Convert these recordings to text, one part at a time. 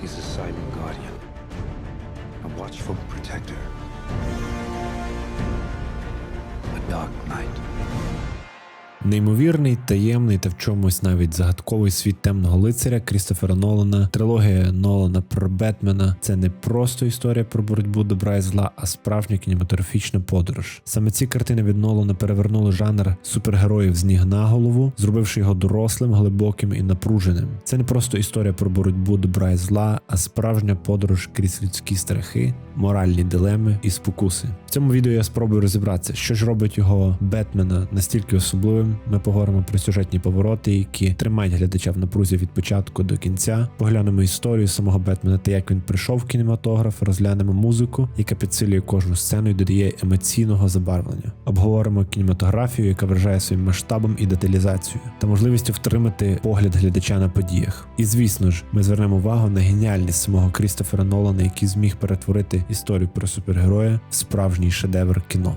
He's a silent guardian, a watchful protector, a dark knight. Неймовірний, таємний та в чомусь навіть загадковий світ темного лицаря Крістофера Нолана. Трилогія Нолана про Бетмена це не просто історія про боротьбу добра і зла, а справжня кінематографічна подорож. Саме ці картини від Нолана перевернули жанр супергероїв з ніг на голову, зробивши його дорослим, глибоким і напруженим. Це не просто історія про боротьбу добра і зла, а справжня подорож крізь людські страхи, моральні дилеми і спокуси. В цьому відео я спробую розібратися, що ж робить його Бетмена настільки особливим. Ми поговоримо про сюжетні повороти, які тримають глядача в напрузі від початку до кінця. Поглянемо історію самого Бетмена та як він прийшов в кінематограф, розглянемо музику, яка підсилює кожну сцену і додає емоційного забарвлення. Обговоримо кінематографію, яка вражає своїм масштабом і деталізацією, та можливістю втримати погляд глядача на подіях. І звісно ж, ми звернемо увагу на геніальність самого Крістофера Нолана, який зміг перетворити історію про супергероя в справжній шедевр кіно.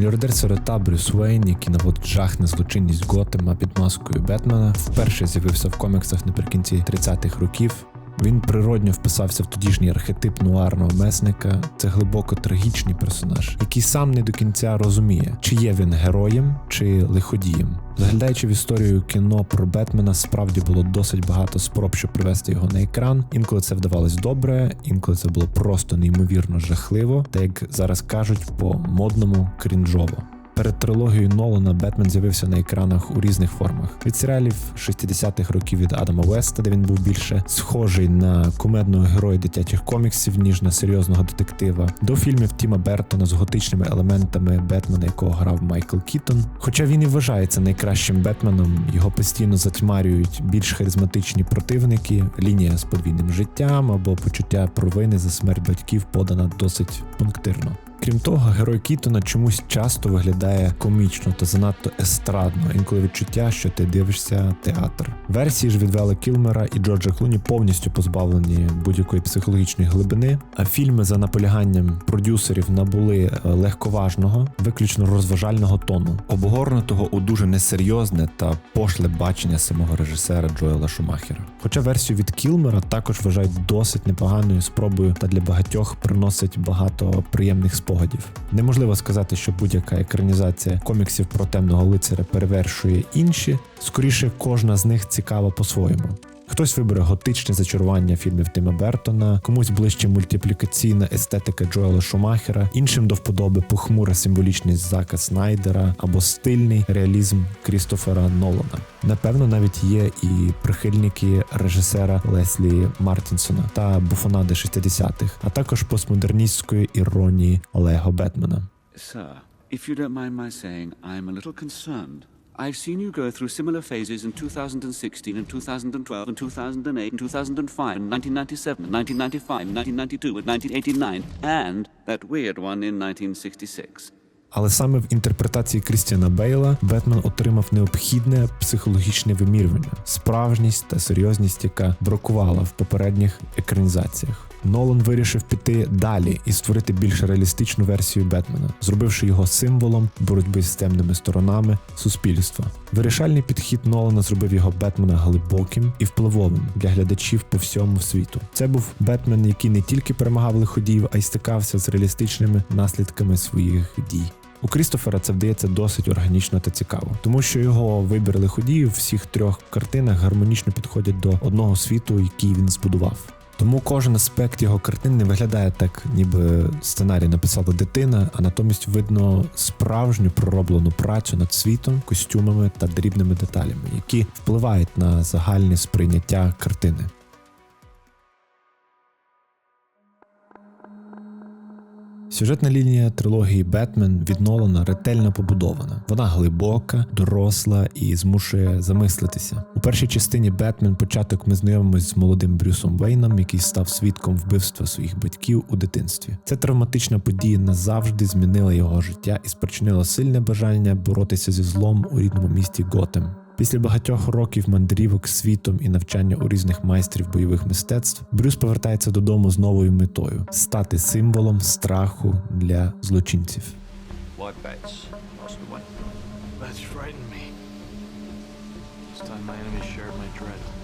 Мільярдер сирота Брюс Уейн, який наводить жах на злочинність Готема під маскою Бетмена, вперше з'явився в коміксах наприкінці 30-х років. Він природньо вписався в тодішній архетип нуарного месника. Це глибоко трагічний персонаж, який сам не до кінця розуміє, чи є він героєм, чи лиходієм. Заглядаючи в історію кіно про Бетмена, справді було досить багато спроб, щоб привести його на екран. Інколи це вдавалось добре, інколи це було просто неймовірно жахливо, та як зараз кажуть, по модному крінжово. Перед трилогією Нолана Бетмен з'явився на екранах у різних формах від серіалів 60-х років від Адама Веста, де він був більше схожий на кумедного героя дитячих коміксів, ніж на серйозного детектива, до фільмів Тіма Бертона з готичними елементами Бетмена, якого грав Майкл Кітон. Хоча він і вважається найкращим Бетменом, його постійно затьмарюють більш харизматичні противники, лінія з подвійним життям або почуття провини за смерть батьків подана досить пунктирно. Крім того, герой Кітона чомусь часто виглядає комічно та занадто естрадно, інколи відчуття, що ти дивишся театр. Версії ж від Вела Кілмера і Джорджа Клуні повністю позбавлені будь-якої психологічної глибини. А фільми за наполяганням продюсерів набули е, легковажного, виключно розважального тону, обгорнутого у дуже несерйозне та пошле бачення самого режисера Джоела Шумахера. Хоча версію від Кілмера також вважають досить непоганою спробою та для багатьох приносить багато приємних спогадів. Неможливо сказати, що будь-яка екранізація коміксів про темного лицаря перевершує інші. Скоріше, кожна з них цікава по-своєму. Хтось вибере готичне зачарування фільмів Тима Бертона, комусь ближче мультиплікаційна естетика Джоела Шумахера, іншим до вподоби похмура символічність Зака Снайдера або стильний реалізм Крістофера Нолана. Напевно, навіть є і прихильники режисера Леслі Мартінсона та буфонади 60-х, а також постмодерністської іронії Олего Бетмена. Sir, if you don't mind my saying, I'm a little concerned. I've seen you go through similar phases in 2016 and 2012 and 2008 and 2005 and 1997 and 1995 and 1992 and 1989 and that weird one in 1966. Але саме в інтерпретації Крістіана Бейла Бетмен отримав необхідне психологічне вимірювання, справжність та серйозність, яка бракувала в попередніх екранізаціях. Нолан вирішив піти далі і створити більш реалістичну версію Бетмена, зробивши його символом боротьби з темними сторонами суспільства. Вирішальний підхід Нолана зробив його Бетмена глибоким і впливовим для глядачів по всьому світу. Це був Бетмен, який не тільки перемагав лиходіїв, а й стикався з реалістичними наслідками своїх дій. У Крістофера це вдається досить органічно та цікаво, тому що його вибір лиходіїв в всіх трьох картинах гармонічно підходять до одного світу, який він збудував. Тому кожен аспект його картин не виглядає так, ніби сценарій написала дитина, а натомість видно справжню пророблену працю над світом, костюмами та дрібними деталями, які впливають на загальне сприйняття картини. Сюжетна лінія трилогії Бетмен від ретельно побудована. Вона глибока, доросла і змушує замислитися. У першій частині Бетмен початок ми знайомимось з молодим Брюсом Вейном, який став свідком вбивства своїх батьків у дитинстві. Ця травматична подія назавжди змінила його життя і спричинила сильне бажання боротися зі злом у рідному місті Готем. Після багатьох років мандрівок світом і навчання у різних майстрів бойових мистецтв, Брюс повертається додому з новою метою стати символом страху для злочинців. That's frightened me. This time my enemy shared my dread.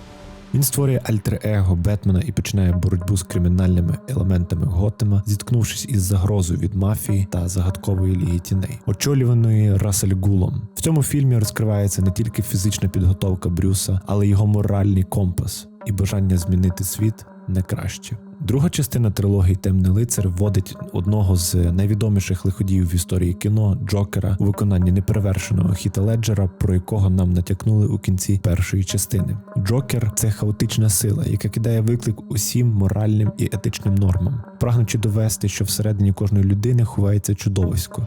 Він створює альтер-его Бетмена і починає боротьбу з кримінальними елементами Готема, зіткнувшись із загрозою від мафії та загадкової ліги тіней, очолюваної Рассель Гулом. В цьому фільмі розкривається не тільки фізична підготовка Брюса, але й його моральний компас і бажання змінити світ на краще. Друга частина трилогії Темний лицар вводить одного з найвідоміших лиходіїв в історії кіно Джокера у виконанні неперевершеного Хіта Леджера, про якого нам натякнули у кінці першої частини. Джокер це хаотична сила, яка кидає виклик усім моральним і етичним нормам, прагнучи довести, що всередині кожної людини ховається чудовисько.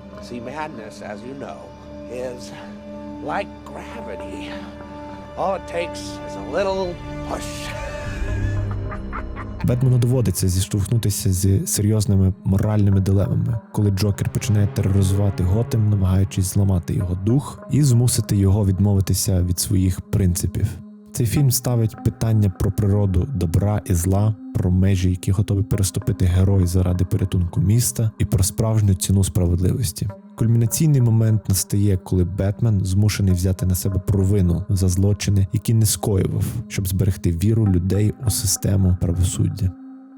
Like gravity. All it takes is a little push. Бетмену доводиться зіштовхнутися зі серйозними моральними дилемами, коли Джокер починає тероризувати Готем, намагаючись зламати його дух і змусити його відмовитися від своїх принципів. Цей фільм ставить питання про природу добра і зла, про межі, які готові переступити герої заради порятунку міста, і про справжню ціну справедливості. Кульмінаційний момент настає, коли Бетмен змушений взяти на себе провину за злочини, які не скоював, щоб зберегти віру людей у систему правосуддя.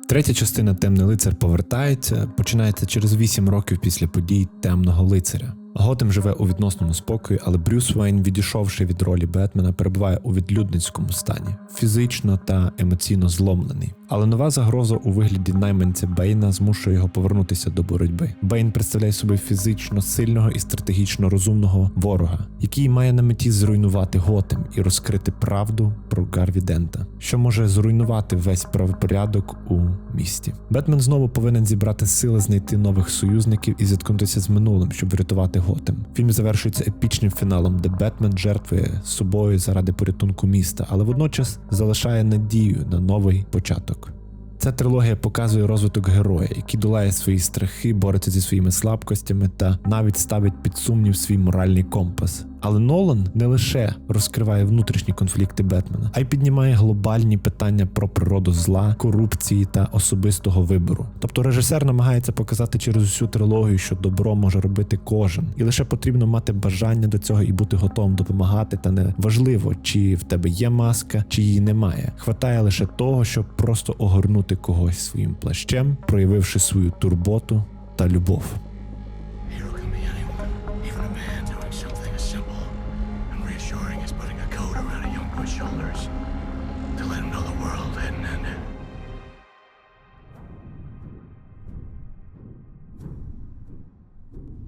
Третя частина Темний лицар повертається, починається через 8 років після подій темного лицаря. Готем живе у відносному спокої, але Брюс Вейн, відійшовши від ролі Бетмена, перебуває у відлюдницькому стані, фізично та емоційно зломлений. Але нова загроза у вигляді найманця Бейна змушує його повернутися до боротьби. Бейн представляє собою фізично сильного і стратегічно розумного ворога, який має на меті зруйнувати Готем і розкрити правду про Гарві Дента, що може зруйнувати весь правопорядок у місті. Бетмен знову повинен зібрати сили, знайти нових союзників і зіткнутися з минулим, щоб врятувати Готем. Фільм завершується епічним фіналом, де Бетмен жертвує собою заради порятунку міста, але водночас залишає надію на новий початок. Ця трилогія показує розвиток героя, який долає свої страхи, бореться зі своїми слабкостями та навіть ставить під сумнів свій моральний компас. Але Нолан не лише розкриває внутрішні конфлікти Бетмена, а й піднімає глобальні питання про природу зла, корупції та особистого вибору. Тобто режисер намагається показати через усю трилогію, що добро може робити кожен, і лише потрібно мати бажання до цього і бути готовим допомагати. Та не важливо, чи в тебе є маска, чи її немає. Хватає лише того, щоб просто огорнути когось своїм плащем, проявивши свою турботу та любов.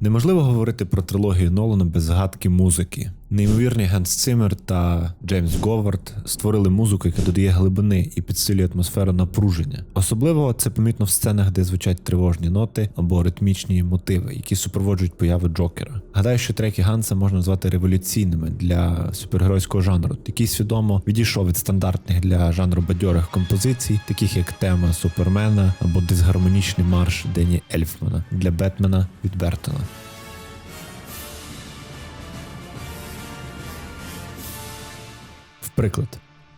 Неможливо говорити про трилогію Нолана без згадки музики. Неймовірний Ганс Циммер та Джеймс Говард створили музику, яка додає глибини і підсилює атмосферу напруження. Особливо це помітно в сценах, де звучать тривожні ноти або ритмічні мотиви, які супроводжують появи Джокера. Гадаю, що треки Ганса можна назвати революційними для супергеройського жанру, який свідомо відійшов від стандартних для жанру бадьорих композицій, таких як тема Супермена або дисгармонічний марш Дені Ельфмана для Бетмена від Бертона. Приклад.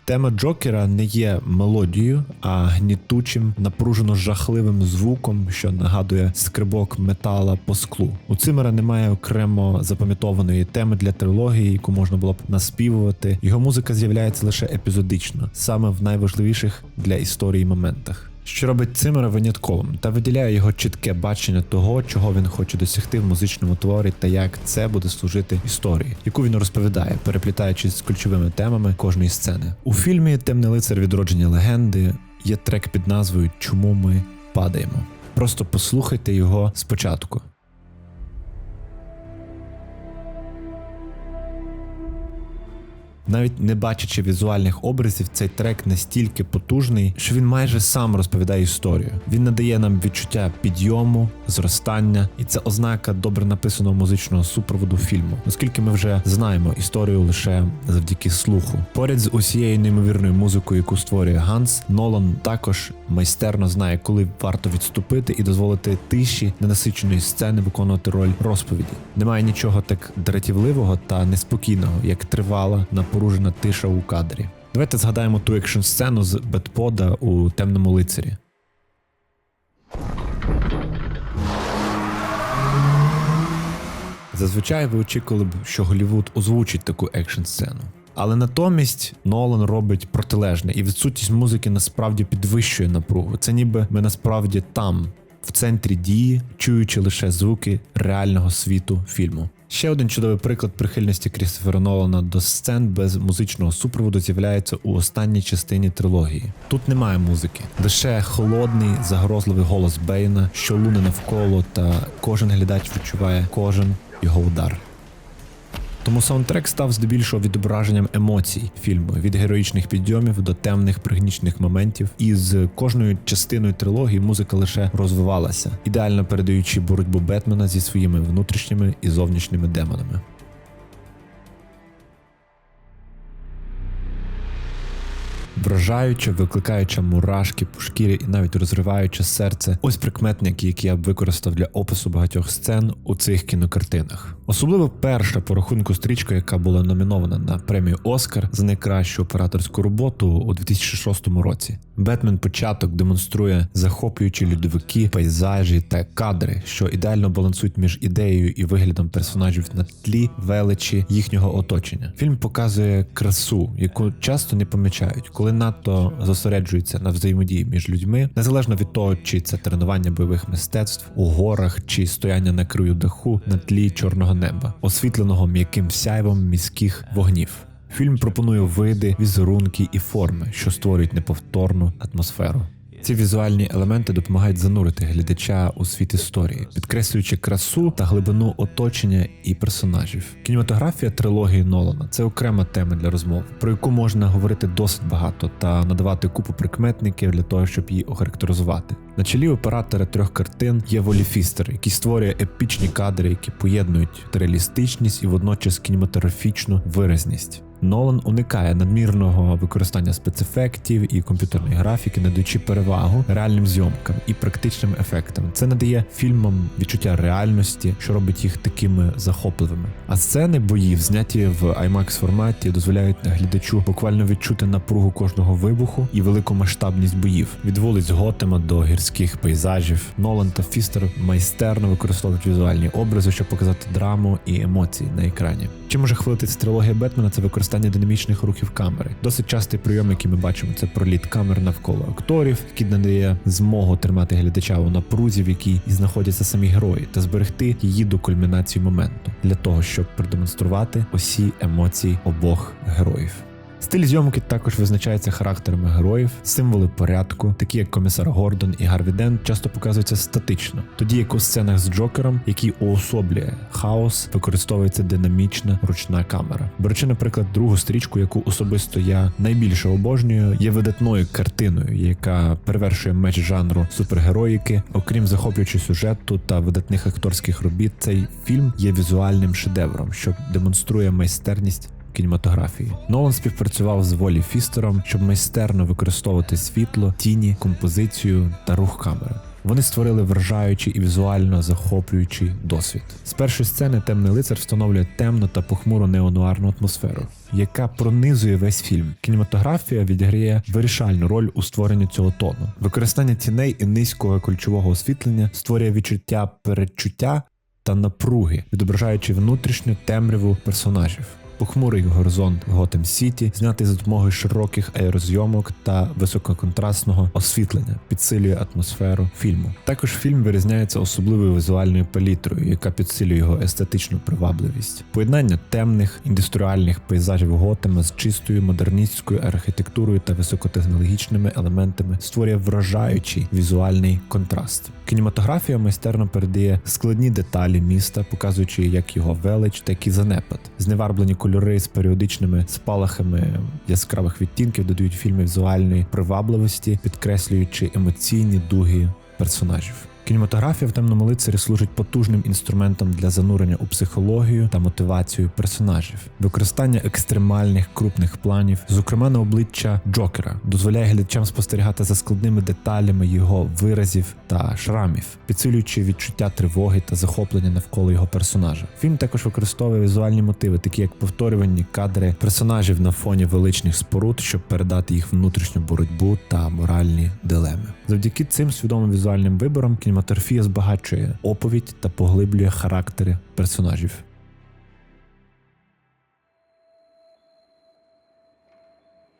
Тема Джокера не є мелодією, а гнітучим, напружено жахливим звуком, що нагадує скрибок метала по склу. У Цимера немає окремо запам'ятованої теми для трилогії, яку можна було б наспівувати. Його музика з'являється лише епізодично, саме в найважливіших для історії моментах. Що робить Цимера винятковим та виділяє його чітке бачення того, чого він хоче досягти в музичному творі, та як це буде служити історії, яку він розповідає, переплітаючись з ключовими темами кожної сцени. У фільмі Темний лицар відродження легенди є трек під назвою Чому ми падаємо. Просто послухайте його спочатку. Навіть не бачачи візуальних образів, цей трек настільки потужний, що він майже сам розповідає історію. Він надає нам відчуття підйому, зростання, і це ознака добре написаного музичного супроводу фільму, оскільки ми вже знаємо історію лише завдяки слуху. Поряд з усією неймовірною музикою, яку створює Ганс, Нолан також майстерно знає, коли варто відступити і дозволити тиші ненасиченої сцени виконувати роль розповіді. Немає нічого так дратівливого та неспокійного, як тривала напружена напружена тиша у кадрі. Давайте згадаємо ту екшн сцену з Бетпода у темному лицарі. Зазвичай ви очікували б, що Голівуд озвучить таку екшн сцену. Але натомість Нолан робить протилежне, і відсутність музики насправді підвищує напругу. Це ніби ми насправді там, в центрі дії, чуючи лише звуки реального світу фільму. Ще один чудовий приклад прихильності Крістофера Нолана до сцен без музичного супроводу з'являється у останній частині трилогії. Тут немає музики, лише холодний, загрозливий голос Бейна, що луне навколо, та кожен глядач відчуває кожен його удар. Тому саундтрек став здебільшого відображенням емоцій фільму від героїчних підйомів до темних пригнічних моментів. І з кожною частиною трилогії музика лише розвивалася, ідеально передаючи боротьбу Бетмена зі своїми внутрішніми і зовнішніми демонами. Вражаюча, викликаюча мурашки по шкірі і навіть розриваюче серце. Ось прикметники, які я б використав для опису багатьох сцен у цих кінокартинах. Особливо перша по рахунку стрічка, яка була номінована на премію Оскар за найкращу операторську роботу у 2006 році. Бетмен початок демонструє захоплюючі льодовики, пейзажі та кадри, що ідеально балансують між ідеєю і виглядом персонажів на тлі величі їхнього оточення. Фільм показує красу, яку часто не помічають, коли надто зосереджується на взаємодії між людьми, незалежно від того, чи це тренування бойових мистецтв у горах, чи стояння на краю даху на тлі чорного неба, освітленого м'яким сяйвом міських вогнів. Фільм пропонує види, візерунки і форми, що створюють неповторну атмосферу. Ці візуальні елементи допомагають занурити глядача у світ історії, підкреслюючи красу та глибину оточення і персонажів. Кінематографія трилогії Нолана це окрема тема для розмов, про яку можна говорити досить багато та надавати купу прикметників для того, щоб її охарактеризувати. На чолі оператора трьох картин є Волі Фістер, який створює епічні кадри, які поєднують реалістичність і водночас кінематографічну виразність. Нолан уникає надмірного використання спецефектів і комп'ютерної графіки, надаючи перевагу реальним зйомкам і практичним ефектам. Це надає фільмам відчуття реальності, що робить їх такими захопливими. А сцени боїв, зняті в IMAX форматі, дозволяють глядачу буквально відчути напругу кожного вибуху і велику масштабність боїв від вулиць Готема до гірських пейзажів. Нолан та Фістер майстерно використовують візуальні образи, щоб показати драму і емоції на екрані. Чим може хвалитися трилогія Бетмена, це використання динамічних рухів камери. Досить частий прийом, який ми бачимо, це проліт камер навколо акторів, який надає змогу тримати глядача у напрузі, в якій знаходяться самі герої, та зберегти її до кульмінації моменту для того, щоб продемонструвати усі емоції обох героїв. Стиль зйомки також визначається характерами героїв, символи порядку, такі як комісар Гордон і Гарві Дент, часто показуються статично, тоді як у сценах з Джокером, який уособлює хаос, використовується динамічна ручна камера. Беручи, наприклад, другу стрічку, яку особисто я найбільше обожнюю, є видатною картиною, яка перевершує меч жанру супергероїки. Окрім захоплюючого сюжету та видатних акторських робіт, цей фільм є візуальним шедевром, що демонструє майстерність кінематографії. Нолан співпрацював з Волі Фістером, щоб майстерно використовувати світло, тіні, композицію та рух камери. Вони створили вражаючий і візуально захоплюючий досвід. З першої сцени темний лицар встановлює темну та похмуру неонуарну атмосферу, яка пронизує весь фільм. Кінематографія відіграє вирішальну роль у створенні цього тону. Використання тіней і низького кольчового освітлення створює відчуття передчуття та напруги, відображаючи внутрішню темряву персонажів. Похмурий горизонт Готем Сіті знятий за допомогою широких аерозйомок та висококонтрастного освітлення, підсилює атмосферу фільму. Також фільм вирізняється особливою візуальною палітрою, яка підсилює його естетичну привабливість. Поєднання темних індустріальних пейзажів Готема з чистою модерністською архітектурою та високотехнологічними елементами створює вражаючий візуальний контраст. Кінематографія майстерно передає складні деталі міста, показуючи як його велич, так і занепад. Зневарблені кольори з періодичними спалахами яскравих відтінків додають фільму візуальної привабливості, підкреслюючи емоційні дуги персонажів. Кінематографія в темному лицарі служить потужним інструментом для занурення у психологію та мотивацію персонажів. Використання екстремальних крупних планів, зокрема на обличчя Джокера, дозволяє глядачам спостерігати за складними деталями його виразів та шрамів, підсилюючи відчуття тривоги та захоплення навколо його персонажа. Фільм також використовує візуальні мотиви, такі як повторювані кадри персонажів на фоні величних споруд, щоб передати їх внутрішню боротьбу та моральні дилеми. Завдяки цим свідомим візуальним виборам кінематографія збагачує оповідь та поглиблює характери персонажів.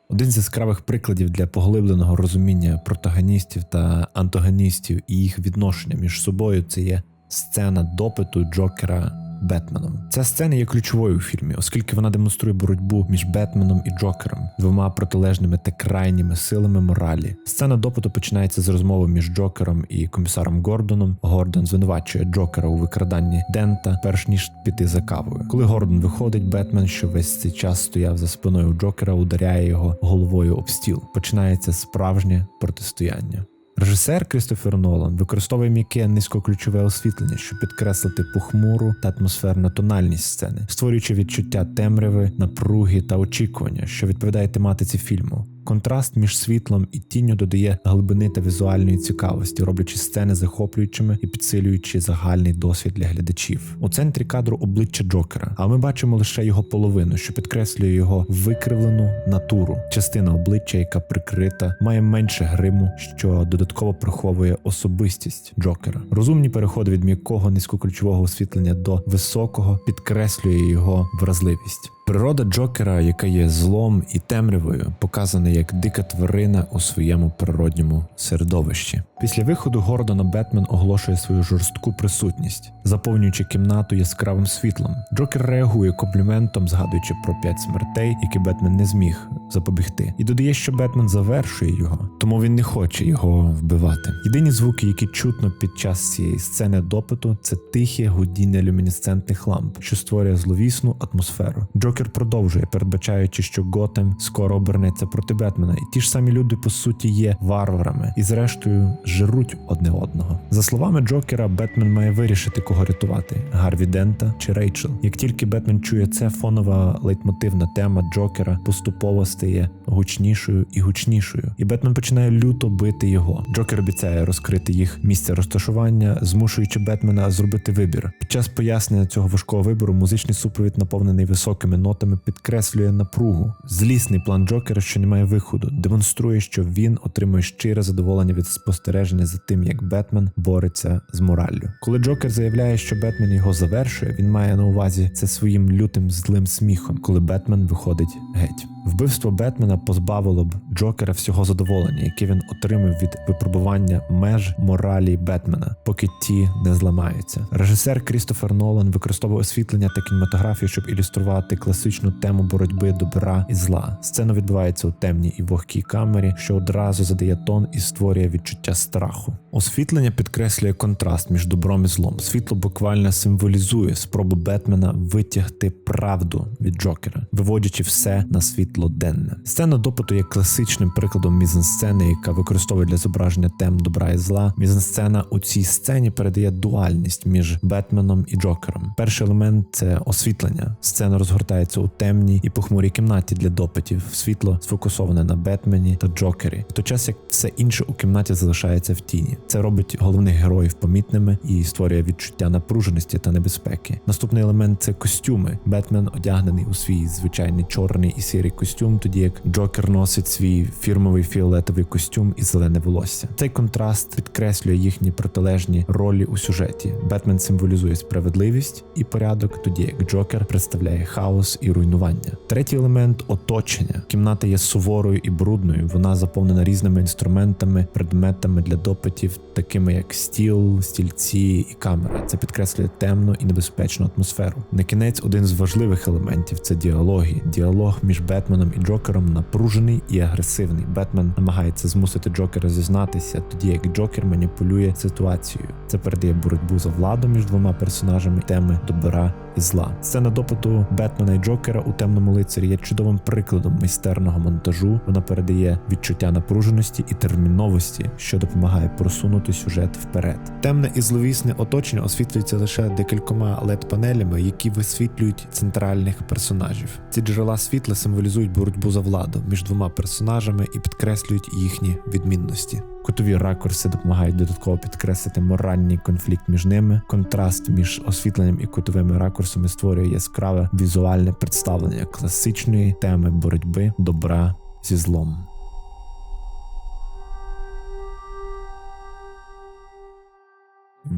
Один з яскравих прикладів для поглибленого розуміння протагоністів та антагоністів і їх відношення між собою це є сцена допиту Джокера Бетменом. Ця сцена є ключовою у фільмі, оскільки вона демонструє боротьбу між Бетменом і Джокером, двома протилежними та крайніми силами моралі. Сцена допиту починається з розмови між Джокером і комісаром Гордоном. Гордон звинувачує Джокера у викраданні Дента, перш ніж піти за кавою. Коли Гордон виходить, Бетмен, що весь цей час стояв за спиною Джокера, ударяє його головою об стіл. Починається справжнє протистояння. Режисер Крістофер Нолан використовує м'яке низькоключове освітлення, щоб підкреслити похмуру та атмосферну тональність сцени, створюючи відчуття темряви, напруги та очікування, що відповідає тематиці фільму. Контраст між світлом і тінню додає глибини та візуальної цікавості, роблячи сцени захоплюючими і підсилюючи загальний досвід для глядачів. У центрі кадру обличчя Джокера, а ми бачимо лише його половину, що підкреслює його викривлену натуру. Частина обличчя, яка прикрита, має менше гриму, що додатково приховує особистість Джокера. Розумні переходи від м'якого низькоключового освітлення до високого підкреслює його вразливість. Природа Джокера, яка є злом і темрявою, показана як дика тварина у своєму природньому середовищі. Після виходу Гордона Бетмен оголошує свою жорстку присутність, заповнюючи кімнату яскравим світлом. Джокер реагує компліментом, згадуючи про п'ять смертей, які Бетмен не зміг запобігти, і додає, що Бетмен завершує його, тому він не хоче його вбивати. Єдині звуки, які чутно під час цієї сцени допиту, це тихе гудіння люмінесцентних ламп, що створює зловісну атмосферу. Джокер продовжує, передбачаючи, що Готем скоро обернеться проти Бетмена, і ті ж самі люди по суті є варварами і, зрештою, жируть одне одного. За словами Джокера, Бетмен має вирішити, кого рятувати: Гарві Дента чи Рейчел. Як тільки Бетмен чує це, фонова лейтмотивна тема Джокера поступово стає гучнішою і гучнішою, і Бетмен починає люто бити його. Джокер обіцяє розкрити їх місце розташування, змушуючи Бетмена зробити вибір. Під час пояснення цього важкого вибору музичний супровід, наповнений високими нотами, підкреслює напругу. Злісний план Джокера, що не має виходу, демонструє, що він отримує щире задоволення від спостереження за тим, як Бетмен бореться з мораллю. Коли Джокер заявляє, що Бетмен його завершує, він має на увазі це своїм лютим злим сміхом, коли Бетмен виходить геть. Вбивство Бетмена позбавило б Джокера всього задоволення, яке він отримав від випробування меж моралі Бетмена, поки ті не зламаються. Режисер Крістофер Нолан використовує освітлення та кінематографію, щоб ілюструвати класичну тему боротьби добра і зла. Сцена відбувається у темній і вогкій камері, що одразу задає тон і створює відчуття страху. Освітлення підкреслює контраст між добром і злом. Світло буквально символізує спробу Бетмена витягти правду від Джокера, виводячи все на світло денне. Сцена допиту є класичним прикладом мізансцени, яка використовує для зображення тем добра і зла. Мізансцена у цій сцені передає дуальність між Бетменом і Джокером. Перший елемент це освітлення. Сцена розгортається у темній і похмурій кімнаті для допитів. Світло сфокусоване на Бетмені та Джокері, в той час як все інше у кімнаті залишається в тіні. Це робить головних героїв помітними і створює відчуття напруженості та небезпеки. Наступний елемент це костюми. Бетмен одягнений у свій звичайний чорний і сірий костюм, тоді як Джокер носить свій фірмовий фіолетовий костюм і зелене волосся. Цей контраст підкреслює їхні протилежні ролі у сюжеті. Бетмен символізує справедливість і порядок, тоді як Джокер представляє хаос і руйнування. Третій елемент оточення. Кімната є суворою і брудною. Вона заповнена різними інструментами, предметами для допитів, такими як стіл, стільці і камера. Це підкреслює темну і небезпечну атмосферу. На кінець один з важливих елементів це діалоги. Діалог між Бетменом Бетменом і Джокером напружений і агресивний. Бетмен намагається змусити Джокера зізнатися, тоді як Джокер маніпулює ситуацією. Це передає боротьбу за владу між двома персонажами теми добра і зла. Сцена допиту Бетмена і Джокера у темному лицарі є чудовим прикладом майстерного монтажу. Вона передає відчуття напруженості і терміновості, що допомагає просунути сюжет вперед. Темне і зловісне оточення освітлюється лише декількома led панелями, які висвітлюють центральних персонажів. Ці джерела світла символізують боротьбу за владу між двома персонажами і підкреслюють їхні відмінності. Кутові ракурси допомагають додатково підкреслити моральний конфлікт між ними. Контраст між освітленням і кутовими ракурсами створює яскраве візуальне представлення класичної теми боротьби добра зі злом.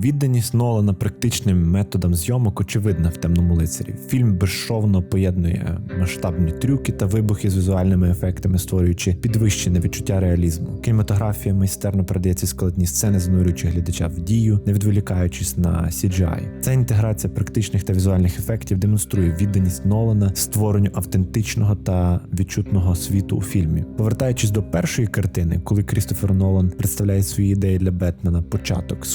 Відданість Нолана практичним методам зйомок очевидна в темному лицарі. Фільм безшовно поєднує масштабні трюки та вибухи з візуальними ефектами, створюючи підвищене відчуття реалізму. Кінематографія майстерно передає ці складні сцени, занурюючи глядача в дію, не відволікаючись на CGI. Ця інтеграція практичних та візуальних ефектів демонструє відданість Нолана створенню автентичного та відчутного світу у фільмі. Повертаючись до першої картини, коли Крістофер Нолан представляє свої ідеї для Бетмена, початок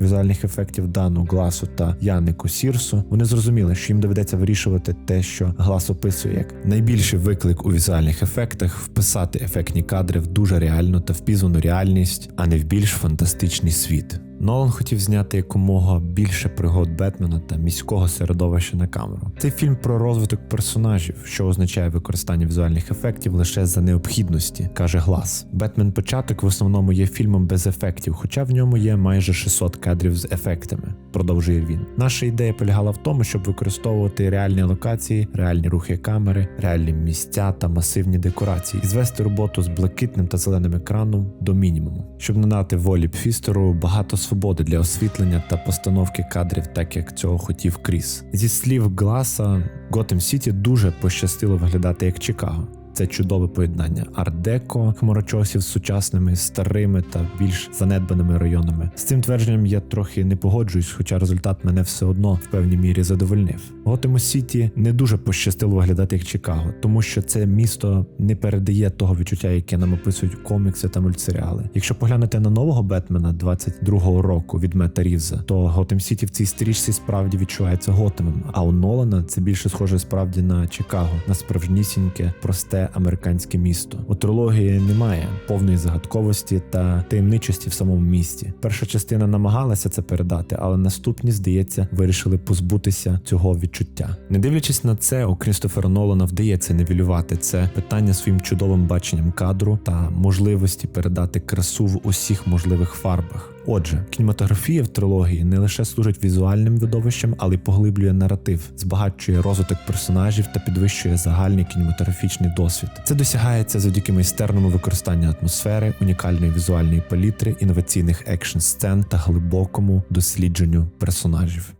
візуальних ефектів Дану Гласу та Янику Сірсу, вони зрозуміли, що їм доведеться вирішувати те, що Глас описує як найбільший виклик у візуальних ефектах вписати ефектні кадри в дуже реальну та впізнану реальність, а не в більш фантастичний світ. Нолан хотів зняти якомога більше пригод Бетмена та міського середовища на камеру. Цей фільм про розвиток персонажів, що означає використання візуальних ефектів лише за необхідності, каже Глас. Бетмен початок в основному є фільмом без ефектів, хоча в ньому є майже 600 кадрів з ефектами. Продовжує він. Наша ідея полягала в тому, щоб використовувати реальні локації, реальні рухи камери, реальні місця та масивні декорації, і звести роботу з блакитним та зеленим екраном до мінімуму, щоб надати волі Пфістеру багато свободи для освітлення та постановки кадрів, так як цього хотів Кріс. Зі слів Гласа, Готем Сіті дуже пощастило виглядати як Чикаго. Це чудове поєднання ар-деко, хмарочосів з сучасними, старими та більш занедбаними районами. З цим твердженням я трохи не погоджуюсь, хоча результат мене все одно в певній мірі задовольнив. Готему Сіті не дуже пощастило виглядати як Чикаго, тому що це місто не передає того відчуття, яке нам описують комікси та мультсеріали. Якщо поглянути на нового Бетмена 22-го року від Мета Рівза, то Готем Сіті в цій стрічці справді відчувається Готемом. А у Нолана це більше схоже справді на Чикаго, на справжнісіньке, просте американське місто. У трилогії немає повної загадковості та таємничості в самому місті. Перша частина намагалася це передати, але наступні, здається, вирішили позбутися цього відчуття. Не дивлячись на це, у Крістофера Нолана вдається нівелювати це питання своїм чудовим баченням кадру та можливості передати красу в усіх можливих фарбах. Отже, кінематографія в трилогії не лише служить візуальним видовищем, але й поглиблює наратив, збагачує розвиток персонажів та підвищує загальний кінематографічний досвід. Це досягається завдяки майстерному використанню атмосфери, унікальної візуальної палітри, інноваційних екшн сцен та глибокому дослідженню персонажів.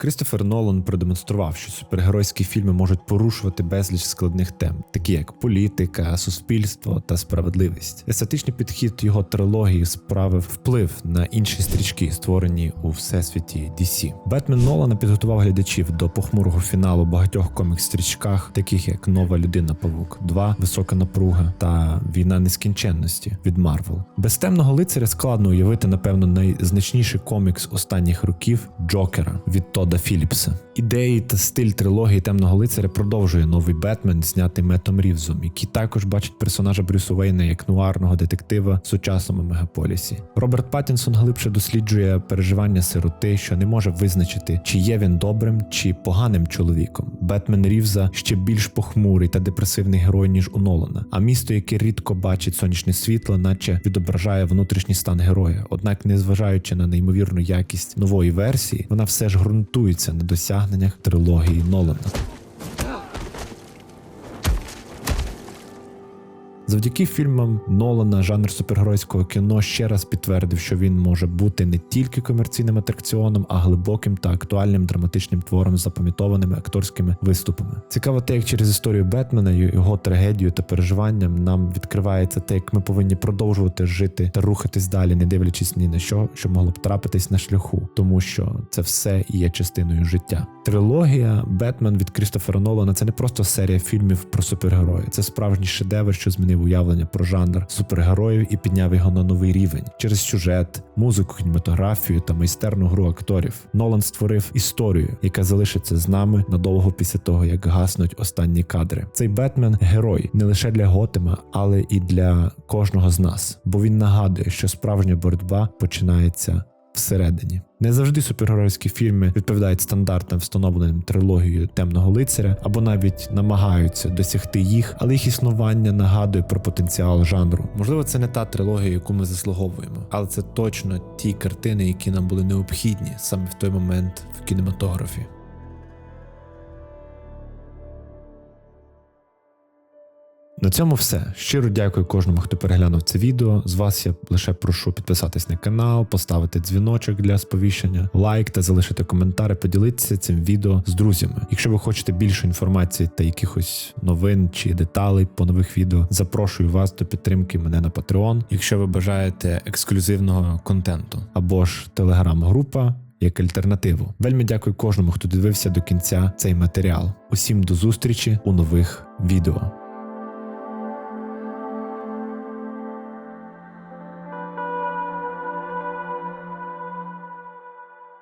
Крістофер Нолан продемонстрував, що супергеройські фільми можуть порушувати безліч складних тем, такі як політика, суспільство та справедливість. Естетичний підхід його трилогії справив вплив на інші стрічки, створені у всесвіті DC. Бетмен Нолана підготував глядачів до похмурого фіналу багатьох комікс-стрічках, таких як Нова людина Павук 2, Висока напруга та Війна нескінченності від Марвел. Без темного лицаря складно уявити, напевно, найзначніший комікс останніх років Джокера від Тода Філіпса. Ідеї та стиль трилогії темного лицаря продовжує новий Бетмен, знятий Метом Рівзом, який також бачить персонажа Брюсу Вейна як нуарного детектива в сучасному мегаполісі. Роберт Паттінсон глибше досліджує переживання сироти, що не може визначити, чи є він добрим чи поганим чоловіком. Бетмен Рівза ще більш похмурий та депресивний герой ніж у Нолана. А місто, яке рідко бачить сонячне світло, наче відображає внутрішній стан героя. Однак, незважаючи на неймовірну якість нової версії, вона все ж ґрунтується на досягненнях трилогії Нолана. Завдяки фільмам Нолана жанр супергеройського кіно ще раз підтвердив, що він може бути не тільки комерційним атракціоном, а глибоким та актуальним драматичним твором з запам'ятованими акторськими виступами. Цікаво те, як через історію Бетмена, його трагедію та переживанням нам відкривається те, як ми повинні продовжувати жити та рухатись далі, не дивлячись ні на що, що могло б трапитись на шляху, тому що це все є частиною життя. Трилогія Бетмен від Крістофера Нолана це не просто серія фільмів про супергероїв, це справжній шедевр, що змінив уявлення про жанр супергероїв і підняв його на новий рівень через сюжет, музику, кінематографію та майстерну гру акторів. Нолан створив історію, яка залишиться з нами надовго після того, як гаснуть останні кадри. Цей Бетмен герой не лише для Готема, але і для кожного з нас, бо він нагадує, що справжня боротьба починається всередині. Не завжди супергеройські фільми відповідають стандартам, встановленим трилогією темного лицаря, або навіть намагаються досягти їх, але їх існування нагадує про потенціал жанру. Можливо, це не та трилогія, яку ми заслуговуємо, але це точно ті картини, які нам були необхідні саме в той момент в кінематографі. На цьому все. Щиро дякую кожному, хто переглянув це відео. З вас я лише прошу підписатись на канал, поставити дзвіночок для сповіщення, лайк та залишити коментар, поділитися цим відео з друзями. Якщо ви хочете більше інформації та якихось новин чи деталей по нових відео, запрошую вас до підтримки мене на Patreon, якщо ви бажаєте ексклюзивного контенту або ж телеграм-група як альтернативу. Вельми дякую кожному, хто дивився до кінця цей матеріал. Усім до зустрічі у нових відео.